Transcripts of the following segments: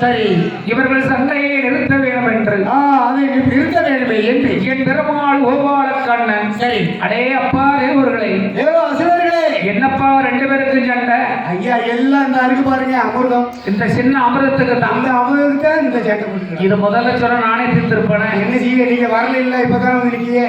சரி இவர்கள் சண்டையை நிறுத்த வேண்டும் என்று அதை நிறுத்த வேண்டுமே என்று. என் பெருமாள் கோபால கண்ணன் சரி. அடே அப்பா தேவர்களே. என்னப்பா ரெண்டு பேருக்கும் சண்டை? ஐயா எல்லாம் இந்த இருக்கு பாருங்க அமிர்தம். இந்த சின்ன அமிர்தத்துக்கு அந்த அமிர்தத்தை இந்த போட்டுக்கிறேன் இது முதல்ல சொன்ன நானே தீர்த்திருப்பேன். என்ன செய்ய நீங்க வரல இல்ல இப்பதான் வந்து நிக்கீங்க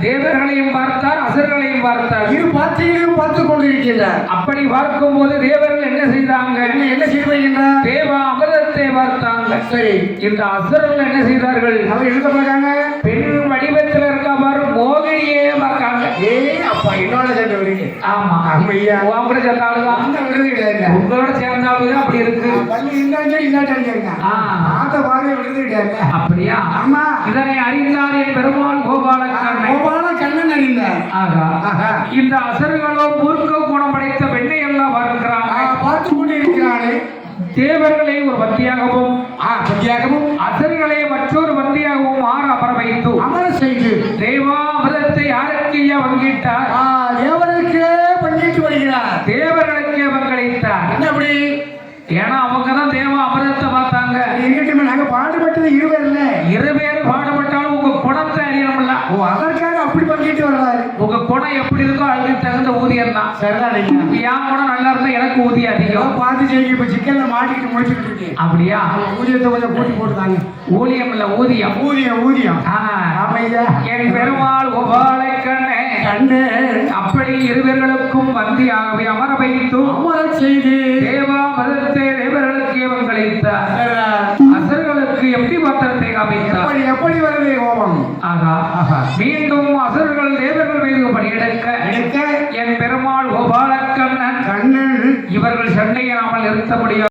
தேவர்களையும் பார்த்தார் அசுரர்களையும் பார்த்தார். இரு பாத்திரையும் பார்த்து கொண்டிருக்கின்றார். அப்படி பார்க்கும்போது தேவர்கள் என்ன செய்தாங்க? என்ன வருகின்றார் தேவ அமிர்தத்தை பார்த்தாங்க. சரி. இந்த அசுரர்கள் என்ன செய்தார்கள்? அவர் எழுத பார்க்காங்க பெண் வடிவத்தில் இருக்கவர் மோகினியே பார்க்காங்க. ஏய் அப்பா என்னோட சேர்ந்து வருங்க ஆமா. ஆமையா உங்களோட சேர்ந்த ஆளுதான் அந்த விடுறது கிடையாது உங்களோட சேர்ந்த ஆளுதான் அப்படி இருக்கு. இல்லாட்டாலும் சரிங்க ஆ. ஆத்த பாரு விடுறது கிடையாது அப்படியா? ஆமா. இதனை அறிந்தார் பெருமாள் கோபாலக்கண்ணை கோபால கண்ணன் அறிந்தார் ஆகா ஆஹா. இந்த அசுரர்களோ மூர்க்க குணம் படைத்த பெண்ணை எல்லாம் பார்க்கிறாங்க பார்த்து கொண்டு இருக்கிறானே தேவர்களை ஒரு பத்தியாகவும் ஆ பத்தியாகவும் அசுரர்களை மற்றொரு பத்தியாகவும் ஆறு அமர வைத்து. அமர செய்து. தேவாமிரதத்தை யாருக்கு பங்கிட்டார் தேவனுக்கே பங்கிட்டு வருகிறார். தேவர்களுக்கு பங்களித்தார். என்ன அப்படி? ஏன்னா அவங்க தான் தேவ அமிர்தத்தை பார்த்தாங்க இருக்கட்டுமே நாங்க பாடுபட்டது இருவர்ல இரு பேர் பாடுபட்டாலும் உங்க குணத்தை அறியணும்ல. ஓ அதற்காக அப்படி பங்கிட்டு வர்றாரு உங்க குணம் எப்படி இருக்கோ அதுக்கு தகுந்த ஊதியம் தான். சரிதான் என் குணம் நல்லா இருந்தா எனக்கு ஊதியம் அதிகம். பார்த்து செய்யுங்க இப்ப சிக்கன்ல மாட்டிக்கிட்டு முடிச்சுட்டு இருக்கேன் அப்படியா? ஊதியத்தை கொஞ்சம் கூட்டி போட்டுதாங்க. ஊதியம் இல்ல ஊதியம். ஊதியம் ஊதியம். என் பெருமாள் கோபாலக்கண்ணே கண்ணு அப்படி இருவர்களுக்கும் வந்தியாகவே அமர வைத்து அமர செய்து. தேவா தேவர்களுக்கு பங்களித்தார் அசர்களுக்கு எப்படி பத்திரத்தை காமித்தார் எப்படி எப்படி வருது கோபம்? ஆகா மீண்டும் அசுரர்கள் தேவர்கள் மீது பணியெடுக்க எடுக்க என் பெருமாள் கோபாலக்கண்ணன் கண்ணன். இவர்கள் சண்டையை நாமல் நிறுத்த முடியாது